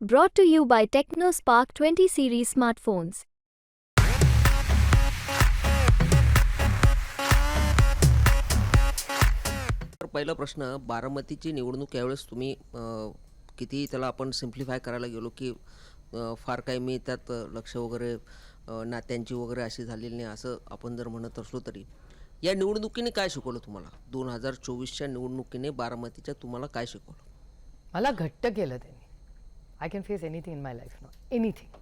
Brought to you by TechnoSpark 20 series smartphones. तर पहिला प्रश्न बारामतीची निवडणूक यावेळेस तुम्ही अ, कितीही त्याला आपण सिम्प्लिफाय करायला गेलो की अ, फार काही मी त्यात अ, लक्ष वगैरे अ, नात्यांची वगैरे अशी झालेली नाही असं आपण जर म्हणत असलो तरी. या निवडणुकीने काय शिकवलं तुम्हाला? दोन हजार चोवीसच्या निवडणुकीने बारामतीच्या तुम्हाला काय शिकवलं? मला घट्ट केलं त्यांनी. I can face anything in my life no anything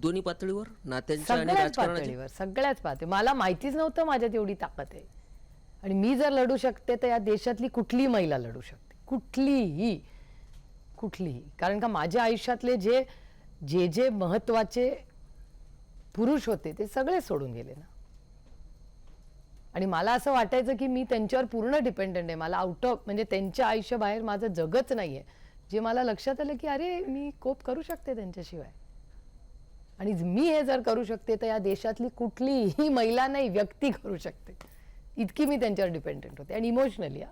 दोन्ही पातळीवर? नात्यांच्या आणि सगळ्याच राजकारणाच्या? पातळीवर सगळ्याच पातळी मला माहितीच नव्हतं माझ्यात एवढी ताकद आहे. आणि मी जर लढू शकते तर या देशातली कुठलीही महिला लढू शकते. कुठलीही कुठलीही. कारण का माझ्या आयुष्यातले जे जे जे महत्त्वाचे पुरुष होते ते सगळे सोडून गेले ना. आणि मला असं वाटायचं की मी त्यांच्यावर पूर्ण डिपेंडंट आहे. मला आउट ऑफ म्हणजे त्यांच्या आयुष्याबाहेर माझं जगच नाहीये. जे मला लक्षात आलं की अरे मी कोप करू शकते त्यांच्याशिवाय. आणि मी हे जर करू शकते तर या देशातली कुठलीही महिला नाही व्यक्ती करू शकते. इतकी मी त्यांच्यावर डिपेंडेंट होते. आणि इमोशनली